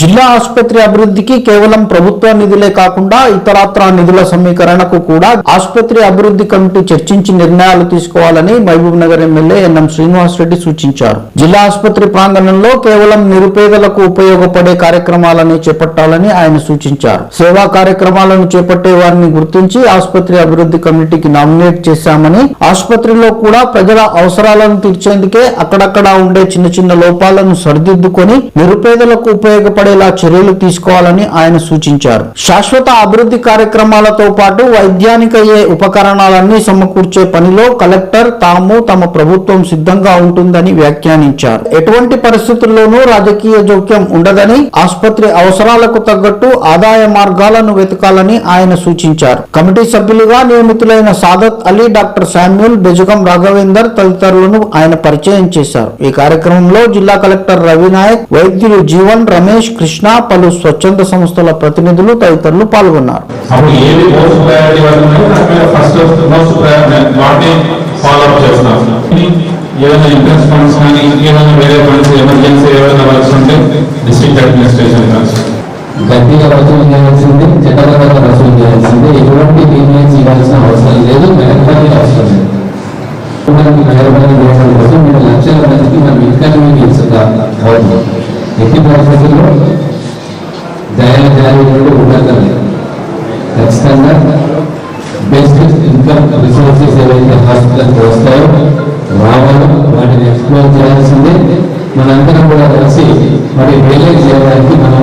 జిల్లా ఆసుపత్రి అభివృద్ధికి కేవలం ప్రభుత్వ నిధులే కాకుండా ఇతరత్రా నిధుల సమీకరణకు కూడా ఆసుపత్రి అభివృద్ధి కమిటీ చర్చించి నిర్ణయాలు తీసుకోవాలని Mahabub Nagar MLA N M Srinivas Reddy సూచించారు. జిల్లా ఆసుపత్రి ప్రాంగణంలో కేవలం నిరుపేదలకు ఉపయోగపడే కార్యక్రమాలని చేపట్టాలని ఆయన సూచించారు. సేవా కార్యక్రమాలను చేపట్టే వారిని గుర్తించి ఆసుపత్రి అభివృద్ధి కమిటీకి నామినేట్ చేశామని ఆసుపత్రిలో కూడా ప్రజల అవసరాలను తీర్చేందుకే అక్కడక్కడ ఉండే చిన్న చిన్న లోపాలను సరిదిద్దుకొని నిరుపేదలకు ఉపయోగపడేలా చర్యలు తీసుకోవాలని ఆయన సూచించారు. శాశ్వత అభివృద్ధి కార్యక్రమాలతో పాటు వైద్యానికయ్యే ఉపకరణాలన్నీ సమకూర్చే పనిలో కలెక్టర్ తాము తమ ప్రభుత్వం సిద్ధంగా ఉంటుందని వ్యాఖ్యానించారు. ఎటువంటి పరిస్థితుల్లోనూ రాజకీయ జోక్యం ఉండదని ఆసుపత్రి అవసరాలకు తగ్గట్టు ఆదాయ మార్గాలను వెతకాలని ఆయన సూచించారు. కమిటీ సభ్యులుగా నియమితులైన సాదత్ అలీ డాక్టర్ శామ్యూల్ బెజగం రాఘవేందర్ తదితరులను ఆయన పరిచయం చేశారు. ఈ కార్యక్రమంలో జిల్లా కలెక్టర్ రవినాయక్ వైద్యులు జీవన్ రమేష్ కృష్ణ పలు స్వచ్ఛంద సంస్థల ప్రతినిధులు తదితరులు పాల్గొన్నారు. ఏదైనా ఇంట్రెస్ట్ ఫండ్స్ కానీ ఏదైనా వేరే ఫండ్స్ ఎమర్జెన్సీ ఏమైనా వర్క్స్ ఉంటే డిస్ట్రిక్ట్ అడ్మినిస్ట్రేషన్ ఫండ్స్ గట్టిగా వసూలు చేయాల్సింది చట్టబద్ధంగా వసూలు చేయాల్సింది ఎటువంటి ఇవ్వాల్సిన అవసరం లేదు మెహర్బానీ అవసరం లేదు. చూడడానికి మెహర్బానీ చేయడం కోసం మీరు లక్షల మందికి మనం ఇన్కన్వీనియన్స్ అవుతుంది ఎట్టి పరిస్థితుల్లో దయాల జారీ ఖచ్చితంగా బెస్ట్ ఇన్కమ్ రిసోర్సెస్ ఏవైతే హాస్పిటల్కి వస్తాయో రావడం వాటిని ఎక్స్ప్లోర్ చేయాల్సిందే. మనందరం కూడా కలిసి మరి రియలైజ్ చేయడానికి మన